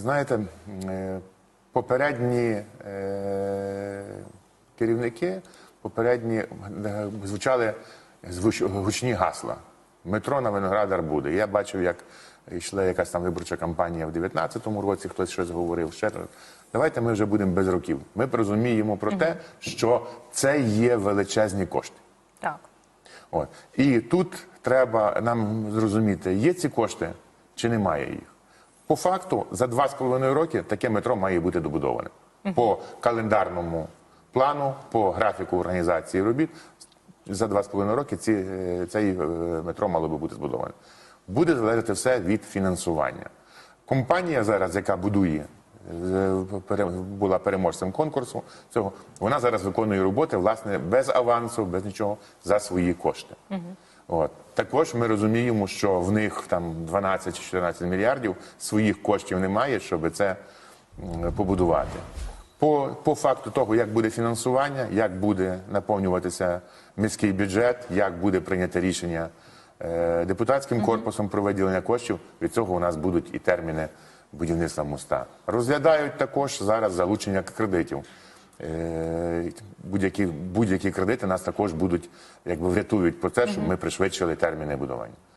Знаєте, е, попередні е, керівники, попередні е, звучали гучні гасла. Метро на Виноградар буде. Я бачив, як йшла якась там виборча кампанія в 19-му році, хтось щось говорив. Ще раз. Давайте ми вже будемо без років. Ми розуміємо про те, що це є величезні кошти. Так. От. І тут треба нам зрозуміти, є ці кошти чи немає їх. По факту, за два з половиною роки таке метро має бути добудоване. По календарному плану, по графіку організації робіт, за два з половиною роки ці, е, цей е, метро мало би бути збудоване. Буде залежати все від фінансування. Компанія зараз, яка будує, е, була переможцем конкурсу цього, вона зараз виконує роботи власне без авансу, без нічого за свої кошти. От також ми розуміємо, що в них там 12 чи 14 мільярдів своїх коштів немає, щоб це побудувати. По, по факту того, як буде фінансування, як буде наповнюватися міський бюджет, як буде прийнято рішення е, депутатським корпусом про виділення коштів, від цього у нас будуть і терміни будівництва моста. Розглядають також зараз залучення кредитів. Е, Будь-які будь-які кредити нас також будуть якби врятують про те, щоб ми пришвидшили терміни будування.